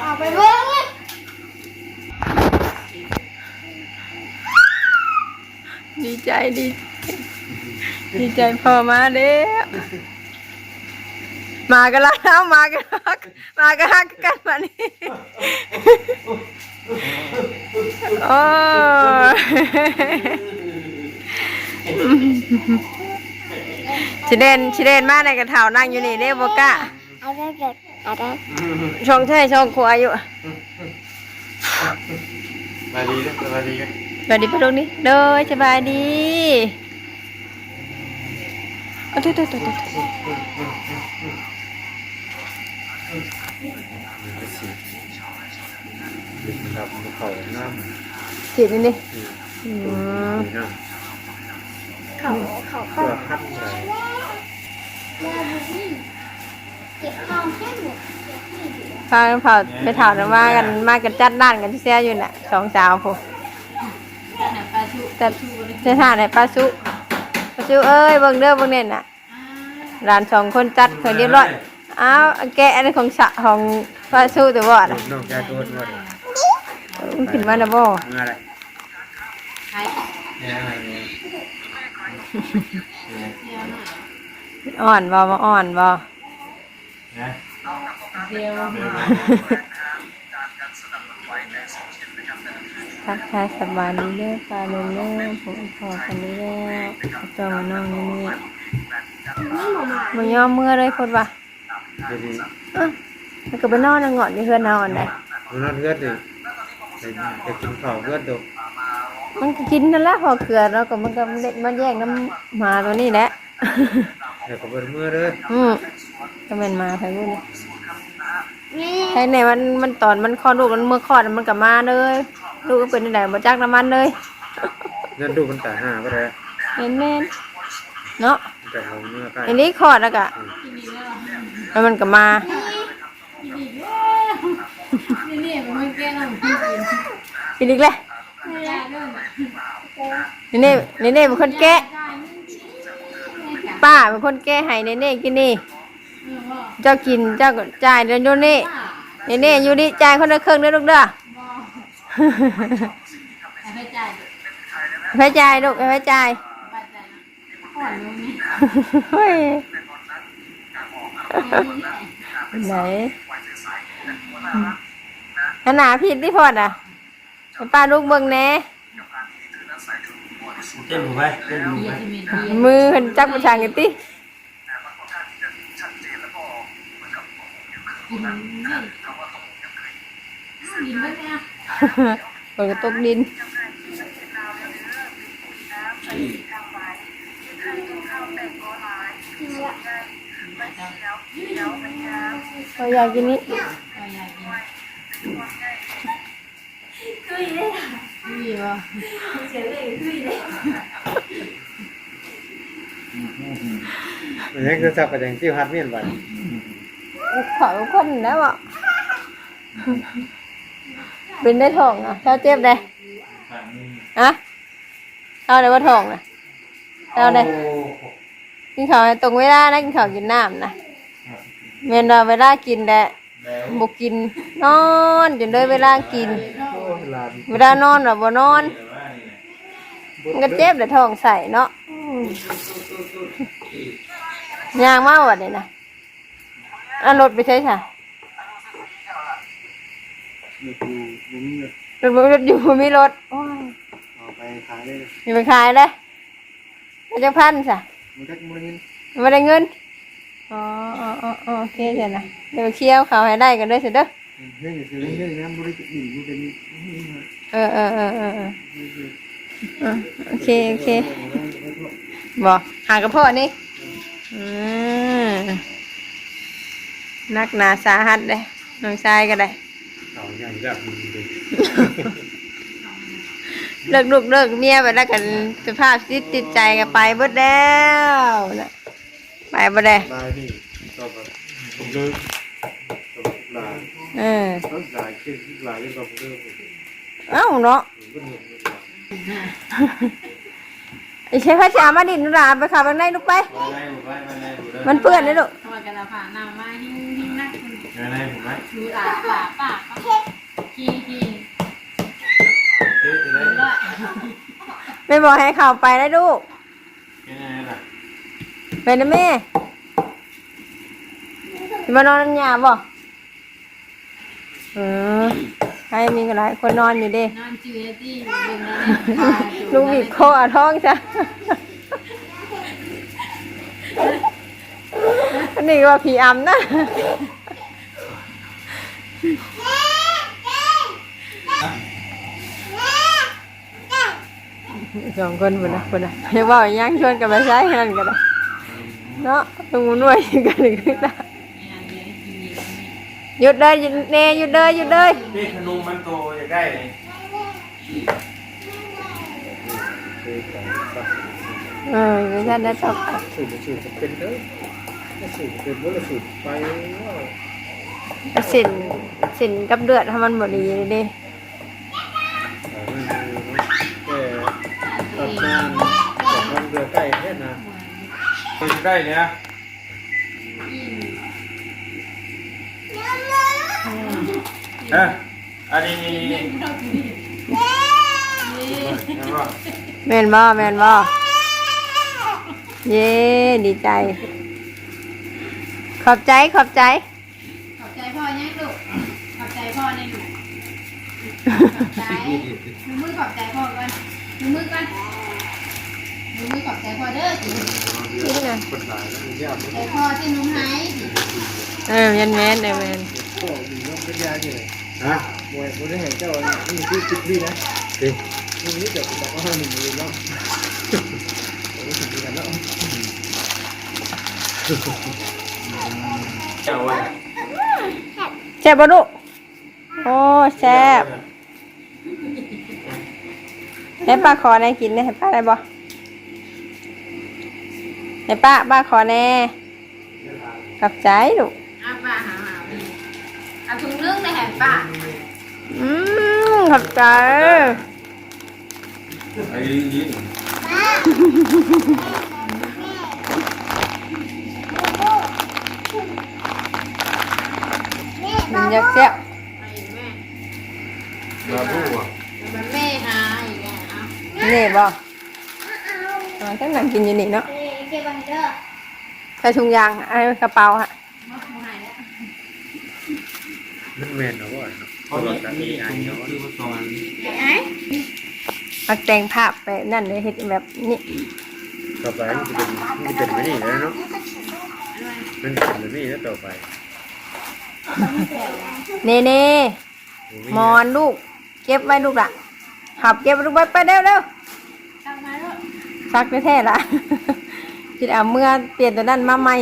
เอาไปเบิ้งดีใจดี ดีใจพอมาเด้อมากันแล้วมากันฮักมากันฮักกันมานี่โอ้ชิเดนชิเดนมาในกระเถานั่งอยู่นี่เด้บกะเอาได้เด็กเอาได้ช่องใช่ช่องครัวอยู่มาดีนะมาดีกันสวัสดีพ่อลูกนี่เด้อสบายดีเอาตุ๊ตุ๊ตุ๊ตุ๊ครับเขาน้ฉีดนี่นี่ำอืมนี่น้เขาเขาำเขาตัวขั้นใหญ่ เก็บข้าวแค่หมดพากันเผาไปเถากันมากันมากันจัดด้านกันที่เสียอยู่น่ะสองสาวพวกจัดจะถ่ายไหนปลาสุปลาสุเอ้ยเบิ่งเด้อเบิ่งเนี่ยน่ะหลานสองคนจัดคนเรียบร้อยอ้าวแกะอันนี้ของสะของปลาสุแต่ว่าน่ะน้องแกตัวหมดมันขึ้นมานะบ่อะไรเนี่ยอะไรเนี่ยอ่อนบ่มาอ่อนบ่ นะทักทายสบายดีเด้อปลาเด้อเด้อผมพอกันนี้แล้วเจ้ามาน้องนี่นี่มันยอมเมื่อเลยคนว่าเดี๋ยวนี้เอ้ามันก็ไปนอนนะงอนอยู่เพื่อนนอนได้มันนอนเลือดดิจะกินข้าวเลือดดูมันก็กินนั่นแหละพอเกลือแล้วก็มันก็เล็ดมันแยกน้ำหมาตัวนี้แหละเดี๋ยวก็เปิดมือเลยอืม ก็เป็นหมาทางนู้นนี่ใช่ในมันมันตอนมันคลอดลูกมันเมื่อคลอดมันก็มาเลยลูกก็เป็นไหนมาจากน้ำมันเลยนั่นดูมันแต่ห้าก็ได้เห็นแม่นเนาะแต่ของเมื่อใกล้อันนี้คลอดแล้วก็แล้วมันก็มานี่นี่มันไม่แก้น้ำพี่กินกินอีกเลยไม่ได้ด้วยนี่เน่นี่เน่เป็นคนแกะป้าเป็นคนแกะให้เน่เน่กินนี่ เจ้ากินเจ้าก็จ่ายเดี๋ยวนี้นี่เน่อยู่นี่จ่ายคนละครึ่งเด้อลูกเด้อให้จ่ายไปจ่ายลูกไปจ่ายบัตรจ่ายก่อนเลยนี่เฮ้ยไหนขนาดผิดที่พอดอะให้ป้าลูกเบิ่งแหน่เต้นหูไปเต้นหูเบียไปร์ที่เมียเบียร์มือเพิ่นจักประชังกันติ กินนี่กินไม่ได้เปิดกระตกดินเราอยากกินนี้ก็อยากกินคุยเลยคุยว่ะมันยังคือสับกระยังที่ฮัดเมียนไป ขอคนแล้วอะเป็นได้ทองอะเจ้าเจ็บได้อะเอาได้ว่าทองนะเอาได้กินข้าวให้ตรงเวลานะกินข้าวกินน้ำนะเวลาเวลากินแหละบุกินนอนจนเลยเวลากิน เวลานอนแบบบ่นอนมันก็เจ็บแต่ท้องใส่เนาะอืมยางมากว่ะเนี่ยนะ เอันรถไปใช่ค่ะนี่คือมุ้งเนี่ยรถบ่รถอยู่บ่มีรถโอ้ยเอาไปขายได้มีไปขายเลยมันจะพันสะมันก็มุ้งเงินไม่ได้เงินอ๋ออ๋ออ๋ออ๋อโอเคเดี๋ยวนะเดี๋ยวไปเคี่ยวเขาวให้ได้กันเด้อเสร็จเด้อเฮ้ยคือเรื่องน้ำบริสุทธิ์อยู่เป็นเออเออเออเออเออเออโอเคโอเคบอกหากระเพาะนี่อืม นักหนาสาหัสเลยน้องชายก็ได้เขาใหญ่แบบนี้เลยเลิกลูกเลิกเมียไปแล้วกันสภาพจิตจิตใจก็ไปเบิดแล้วนะไปบ่ได้ลายนี่ก็แบบผมเลิกลายเออต้นลายขึ้นลายยังก็ผมเลิกเอ้าเนาะ ผมก็เหนื่อย ไอ้ใช้ผ้าจามาดินหลาไปขับไปไหนลูกไป มาไล่ผมไปมาไล่ผมมันเปื้อนเลยลูกทำไมกันละผ่านน้ำมาหิ้งหิ้งนักคุณยังไงผมไหมดูหลาป่าป่าป่าขี้ขี้เจ๊จะได้ดูละไม่บอกให้เข้าไปได้ลูก ยังไงล่ะเป็นนะแม่สิมานอนน้ำยาบ่เออ ให้มีหลายคนนอนอยู่เดินอนจืดที่ดึงแล้วลุงบีบคอเอาท้องจ้ะอันนี้ว่าผีอำนะสองคนคนนะคนนะเรียกว่าอย่างชวนกันไปใช้กันกันนะเนาะตรงนู้นกันหนึ่งขึ้นนะ หยุดเลยหยุดเนหยุดเลยหยุดเลยนี่ขนมมันโตจะได้เลยเออไม่ใช่ได้ต่อไปสูตรสูตรจะเป็นเด้อสูตรเป็นว่าสูตรไปว่าสินสินกับเดือดทำมันหมดดีเลยดิแต่ตัดงานตัดงานเรือใกล้แค่นะไปใกล้เนี่ย เอออันนี้นี่นี่นี่นี่ว่าแมนบ่แมนบ่เย้ดีใจ ขอบใจขอบใจขอบใจพ่อยังลูกขอบใจพ่อในหนูขอบใจมือมือขอบใจพ่อก่อนมือมือก่อนมือมือขอบใจพ่อเด้อสินี่นะคนหลายแล้วมันยาก ใจพ่อที่หนุ่มหาย เออแมนแมนเออแมน ก็มีน้องเป็นยาอยู่เลยฮะมวยมวยได้เห็นเจ้านี่คือคิดดีนะจริงนี่เดี๋ยวผมบอกว่าหนึ่งเลยเนาะรู้สึกดีกันแล้วเจ้าไว้แซ่บบ่ลูกโอ้แซ่บให้ป้าขอแน่กินนะให้ป้าได้บ่ให้ป้าป้าขอแน่ ขอบใจลูก อาถุงนึ่งได้แหนป้าอืมขอบใจไอ้ยิ้มมันอยากแซ่บไปแม่มาพูดว่ะมันแม่หาอีกแล้วเอานี่บ่อ๋อทั้งนั้นกินอยู่นี่เนาะเอ้ยเก็บไว้เด้อใส่ถุงยางไอ้กระเป๋าฮะ มาหายแล้วมันแมนเหรอวะเพราะว่าจะมีไอ้เนาะคือว่าตอนไอ้มาแต่งภาพไปนั่นเลยเฮ็ดแบบนี้ต่อไปมันจะเป็นมันจะเป็นแบบนี้แล้วเนาะมันเป็นแบบนี้แล้วต่อไปเน่เน่มอนลูกเก็บไว้ลูกละหับเก็บลูกไว้ไปเร็วเร็วตั้งมาแล้วซักแท้ๆละคิดเอาเมื่อเปลี่ยนตัวนั้นมาใหม่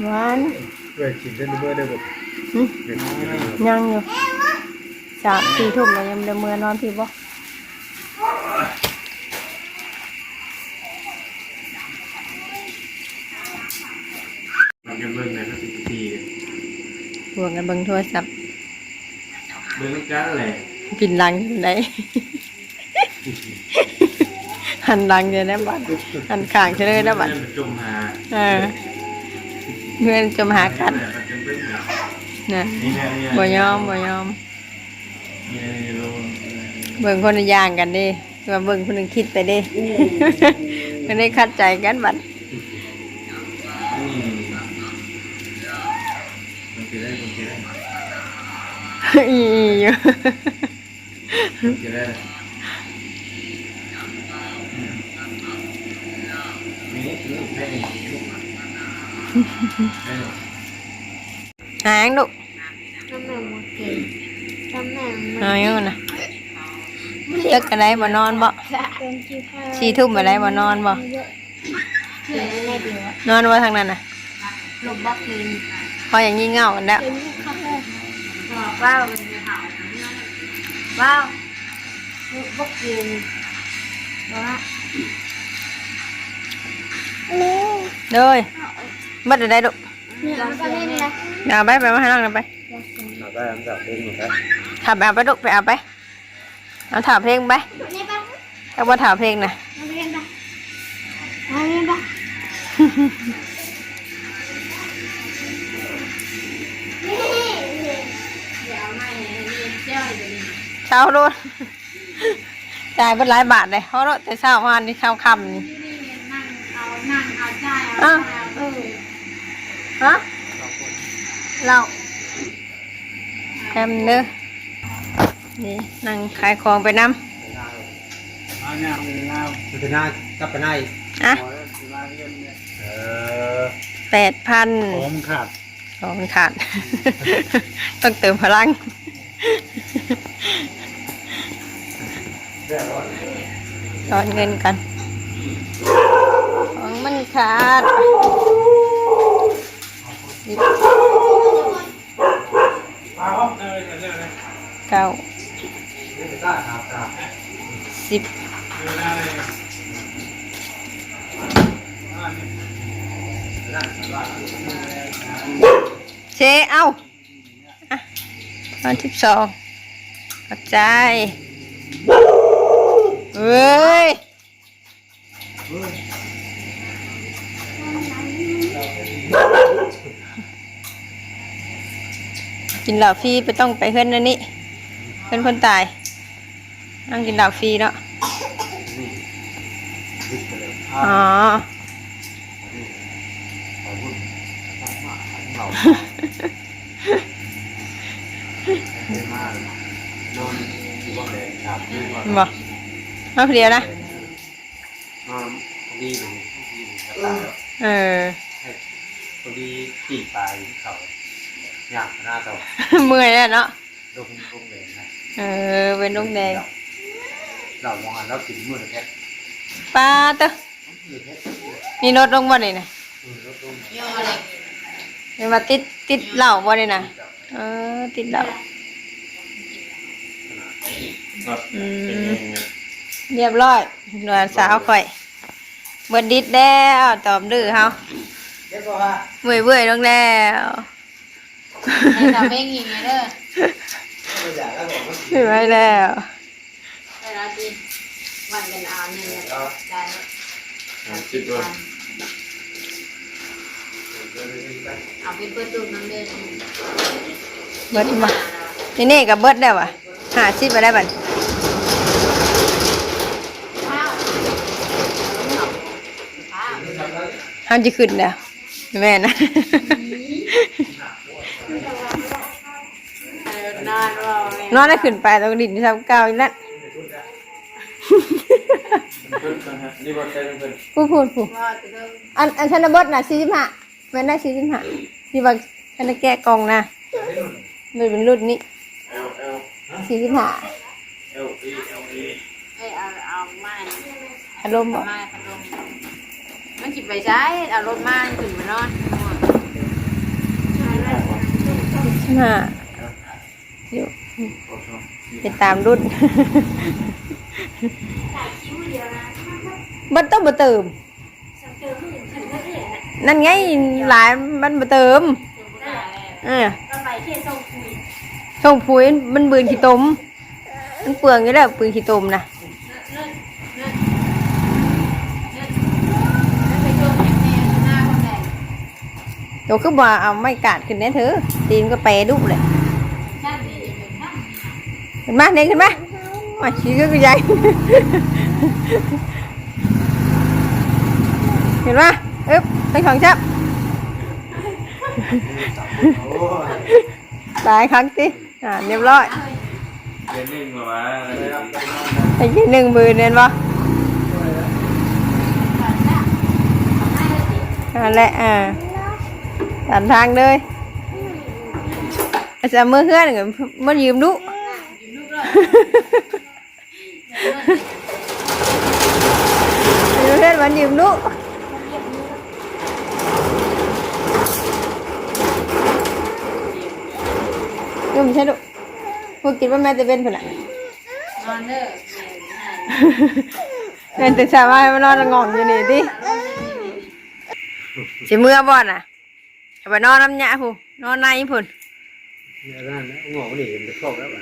หวานด้วยกินได้เมื่อได้แบบหึเป็นยังอยู่สามสี่ทุ่มแล้วยังเมื่อนอนพี่บ่มันจะเบิ่งในก็สิบปีห่วงกันเบิ่งโทรศัพท์เบิ่งกันแหละปินหลังอยู่ไหนหันหลังอยู่นะบัดหันข้างเฉลยนะบัดจมหาเออ เพื่อนจะมาหากันมันจะเป็นแบบนะนี่แน่นี่บ่ยอมบ่ยอมนี่แน่นี่ลงเบิ่งคนละอย่างกันเดิว่าเบิ่งคนหนึงคิดไปเดิก็ได้คัดใจกันบัดนี่มันจะได้มันจะได้อีอยู่ หางลูกน้ำแม่หมดเก่งน้ำแม่หมดเอาอยู่นะตึกอะไรบ่นอนบ่เป็นที่ผ้าสี่ทุ่มอะไรบ่นอนบ่เยอะเขียนในเดียวนอนว่าทางนั้นน่ะลบบักลินพออย่างงี้เง่ากันแล้วเป็นข้าวแม่บอกว่ามันจะเผาว้าวลบบักลินว้าเร็วเด้ยบัดได้ลูกเนี่ย มันก็เล่นนะเอาไปไปมาให้น้องกันไปเอาได้อันดับเองหมดแล้วถับไปเอาไปลูกไปเอาไปเอาถามเพลงไปนี่ปะถ้าว่าถามเพลงนะมาเรียนปะมาเรียนปะเดี๋ยวเอาไม่นี่เจ้าอยู่นี่เช้าโดนจ่ายเป็นหลายบาทเลยเขาโดนแต่เช้าวันนี้เช้าคำนี่นี่ นั่งเอานั่งเอาใจเอา อ้าว ใจเอา เออ ฮะเราแฮมเด้อนี่นั่งขายของไปน้เอาหน้าเป็นลาวมันจะหน้ากับไปหน้าอีกอะขอแล้วสิลาวเงินเนี่ยเออแปดพันผมขาดของมันขาด ต้องเติมพลังตอนเงินกันของมันขาด สิบเก้าสิบเจ้าเชเอาอะตอนสิบสองขอบใจเฮ้ย กินเหล้าฟรีไปต้องไปเพื่อนนั่นนี่เพื่อนคนตายนั่งกินเหล้าฟรีเนาะอ๋อขอบคุณเราไม่มากนอาเลยครับอยู่บ้านบอกมาเพลียวนะนออดีเอเลยกระเออพอดีปีกปลายที่เขาอ ยากหน้าเต่าเมื่อยแล้วเนาะลงลงเลยนะเออเป็นดงแดงเรามองหันแล้วกินมือแค่ปลาเตอะมือแค่นี่รถลงบ่นี่นะมือแล้วลงโยอะไรเห็นมาติดติดเหล้าบ่นี่นะเออติดเหล้าครับอืมเรียบร้อยหน่วยสาวข่อยเบิดดิดแล้วตอบดื้อเฮาเรียกว่าเบื่อเบื่อลงแล้ว ให้ทำเองอีกไงเด้อไม่อยากแล้วบอกว่าไม่ไหวแล้วเวลากินวันกันเอาหนึ่งได้แล้วคิดว่าเอาไปเปิดดูน้ำเดือดเบิดมานี่นี่กับเบิดได้วะหาชิปไปได้บัดข้าวข้าวเฮาจะขึ้นแล้วแม่นะ นอนรอนอนได้ขึ้นไปตรงดินที่ทำเก้าอีกแล้วนี่ว่าใครเป็นคนพูดพูดพูดว่าจะต้องอันอันชนบทน่ะสี่สิบห้าแม่นได้สี่สิบห้าที่ว่าฉันได้แก้กล่องนะมันเป็นรุ่นนี้เอลเอลสี่สิบห้าเอลเอเอลเอเอ้เอาเอาไม้อารมณ์บ่ไม้พัดลมมันจิบไปใช้เอารถมาขึ้นมานอนสิบห้า อยู่เป็นตามรุ่นมันต้องมาเติม นั่นไงหลายมันมาเติมเออก็ไปเที่ยวส่งคุยส่งปุ๋ยมันบืนขี้ตมมันเปลืองอยู่แล้วปืนขี้ตมนะไปช่วงแหนหน้าคนแดงโตก็บ่เอาไม่กาดขึ้นแน่เถอะตีนก็แปรดุเลย ขึ้นมาเด็กขึ้นมามาชี้ก็ใหญ่เห็นปะอึ๊บไปของชับโอ้ยหลายครั้งสิอ่าเรียบร้อยเรียนหนึ่งมาว่าไอ้ยี่หนึ่งมือเนียนปะนั่นแหละอ่าตันทางเลยอาจจะมือเพื่อนกับมันยืมดุ ยืมเพื่อนมันยืมดุยืมใช่ดุพูดกินว่าแม่จะเป็นผลอะนอนเด้อเงินตื่นเช้ามาให้มานอนงองอยู่นี่ดิสิเมื่อบ่อนอะเอาไปนอนน้ำยาผู้นอนในพุ่นเนี่ยนั่นงอกนี่มันจะครอบแล้วป่ะ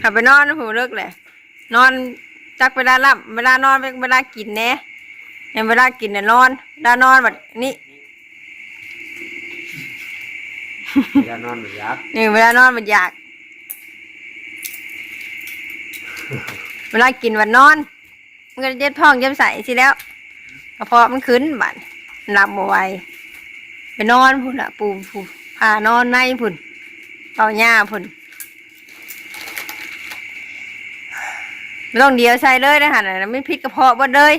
เอาไปนอนผู้เลิกแหละ นอนจักเวลาหลับเวลานอนเวลากินแหน่อย่างเวลากินเนี่ยนอนเวลานอนแบบนี้เวลานอนมันยักนี่เวลานอนมันอยาก เวลากินวันนอน มันก็เย็ดท้องเย็บใสสิแล้วกระเพาะมันขึ้นบัดหลับบ่ไหวไปนอนพุ่นละปูผูพานอนในพุ่นเป่าหญ้าพุ่น ไม่ต้องเดียวใส่เลยนะฮะน่ะไม่พิษกระเพาะบ่เลย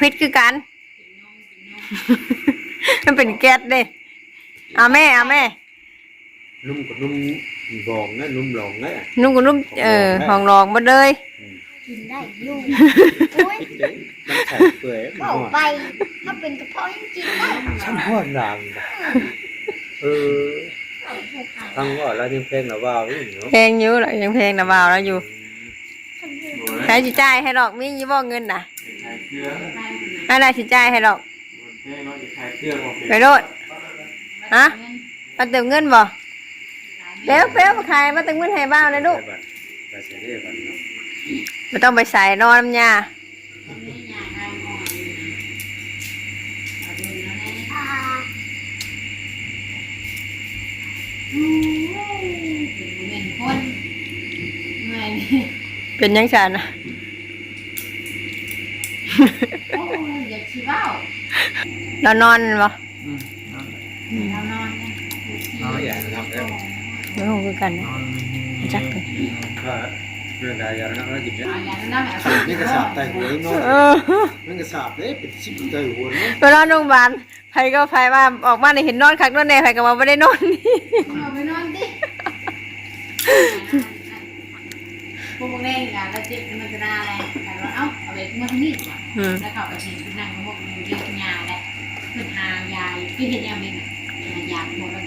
พิษคือกันมันเป็นแก๊สเด้เอาแม่เอาแม่นุ่มกับนุ่มบองนะนุ่มหลองนะนุ่มกับนุ่มเออห้องรองบ่เลยกินได้อยู่โอ้ยคิดเด้มันใส่เปื่อยมันก็หอดไปถ้าเป็นกระเพาะยังกินได้ฉันหอดดังเออ ฟังว่าแล้วยังเพลงละว่าวอยู่เนาะเพลงอยู่เหรอยังเพลงนะบ่าวแล้วอยู่ใครสิจ่ายให้ดอกมีอยู่บ่เงินน่ะใช้เครื่องให้ได้สิจ่ายให้ดอกเพลงเราจะใช้เครื่องมาเป็นไปโลดฮะมาเติมเงินบ่เป๊วเป๊วมาขายมาเติมเงินให้บ้าวนะลูกไปบัดไปเสียเรียบัดเนาะไม่ต้องไปใส่นอนน้ำยา เป็นคนเมื่อยนี่เป็นยังฉันน่ะโอ้ยอยากชิเบ้าเรานอนบ่อืมนอนเรานอนเนี่ยเอาอย่างนะครับแล้วไม่รู้คือกันนะนอนจักเลยก็เรื่องใดอย่างนั้นแล้วหยิบเนี่ยเอาอย่างนั้นแบบนี่กระสาบแต่หัวเนาะเออมันกระสาบเลยเป็นสิบแต่หัวเนาะไปนอนโรงพยาบาลไผก็ไผว่าออกมาได้เห็นนอนคักนอนแน่ไผก็ว่าไม่ได้นอนนี่ เอาไปนอนดิ พวกมึงเล่นกันแล้วเจ็บมันจะได้อะไรแต่ว่าเอ้าเอาไปมาที่นี่ก่อนอืม แล้วเขาไปเห็นนั่งพวกมึงกินยาแหละคือหายาคือเห็นยาเองยาหมดแล้ว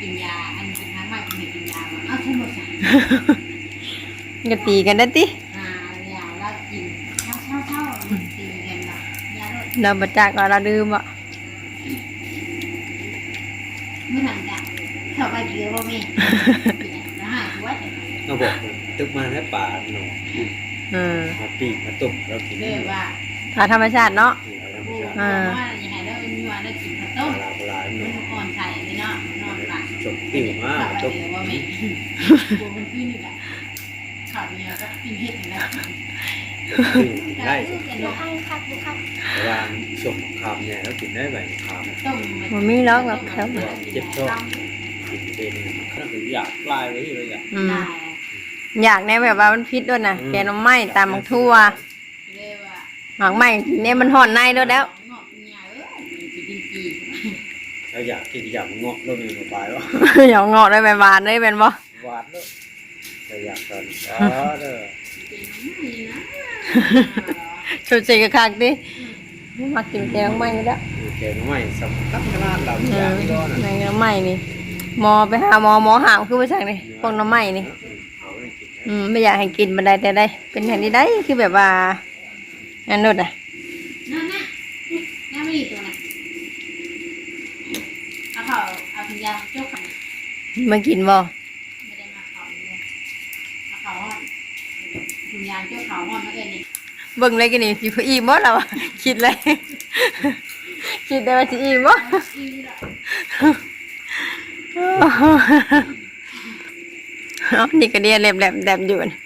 กินยาอันกินทั้งวันกินกินยาเอ้าฉันหมดสารก็ตีกันได้ติอ่ายาแล้วกินเช่าเช่าเช่าตีกันแบบยาลดเราบ่จักว่าเราดื่มอะเมื่อไหร่จะเข้าไปเยอะบ่แม่แล้วหายหัวจะ เราบอกตึกมาให้ป่าหนออืมมาปีกมาตุ่มเรากินเรียกว่าถ้าธรรมชาติเนาะผู้ว่าอย่าให้เราอยู่ว่าเรากินข้าวต้มปลาปลาหนออ่อนใส่ไปเนาะนอนหลับจบติ่วมากตุตุ่กมว่าไม่ตัวมันขึ้นนี่แหละข่าวเนี่ยก็กินเห็ดนะติ่วกินได้บุคันครับบุคันแต่ว่าส่งคำเนี่ยเรากินได้ไหมคำต้มมันมีแล้วแบบเขาเจ็บท้องกินเป็นก็คืออยากปลายไว้เลยอะอืมได้ อยากแน่แบบว่ามันพิษด้วยนะแกงหน้ำไม้ตามมักทั่วเรียกว่าหมากไม้กินเนี่ยมันห่อนในด้วยแล้วงอกเงียเออกินจีเราอยากกินอยากงอกเรามีมาปลายวะอย่าเงาะได้ใบบานได้เป็นบ่หวานเนอะเราอยากกันอ๋อเด้อนี่นะชุดสีกระคักดิมากินแกงหน้ำไม้อยู่แล้วแกงไม่สำคัญขนาดเราอือยากมที่ร้อนในอะน้ำไม้นี่หมอไปหาหมอหมอหามคือไปสั่งนี่พวกน้ำไม้นี่เอาไปกินอืมไม่อยากให้กินบันไดแต่ได้ เป็นแผ่นนี้ได้คือแบบว่าอันนู้นอะนั่นน่ะน่าไม่ดีตัวน่ะเอาเขาเอาถุงยางจุกมากินบ่ไม่ได้มาเขาเลยเอาเขาห่อนถุงยางจุกเขาห่อนเมื่อกี้นี่เบิ่งเลยกันนี่สิอิ่มบ่ล่ะวะคิดเลย คิดได้ว่าสิอิ่มบ่ อีละ เอ้านี่ก็เดียแหลมๆแดมอยู่น่ะ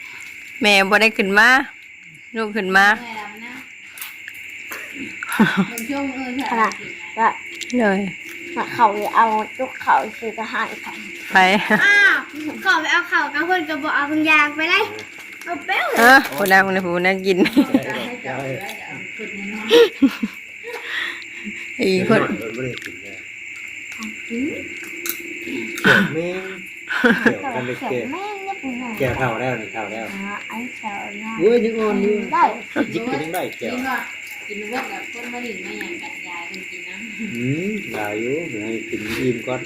แม่บ่ได้ขึ้นมาลูกขึ้นมาเมื่อยแล้วนะมันช่วงเออขนาดว่าเลยเขาเลยเอาจุกเขาคือกระหายเขาไปอ้าวขอไปเอาเขากระเพื่อนกระบอกเอาคุณยางไปเลยเอาเป้วเลยเออผู้ใดผู้ใดผู้ใดกินอีกคนไม่ได้กินเลยเกี่ยวแมง เกี่ยวกันเลยเขียเกี่ยวแม่งเนี่ยเป็นไงเกี่ยวเท่าแล้วนี่เท่าแล้วอ๋อไอ้เขียวนะเว้ยยังอ่อนอยู่ได้ยิกกันยังได้เกี่ยวกินว่ากินว่ากับต้นมะลิไม่อย่างกัดยายเป็นกินนะอืมได้อยู่ให้กินอิ่มก่อน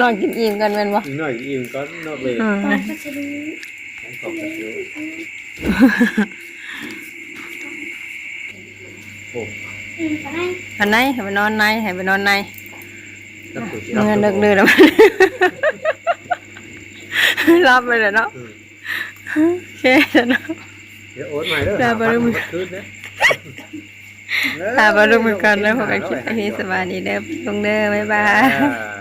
นอนกินอิ่มกันแม่นบ่หน่อยอิ่มก่อนนอกเลยอืมตอนก็จะรู้ขอบคุณอยู่โอ้อืมไปได้อันไหนให้ไปนอนในให้ไปนอนในแล้วคุณ เงินเลิกเดือนแล้วรับไปเลยเนาะอืมโอเคแล้วเนาะเดี๋ยวโอนใหม่เด้อได้บ่ได้มึงคืนนะตาบารุมือกันเด้อพบกันคลิปนี้สวัสดีเด้อลงเด้อบ๊ายบายอ่า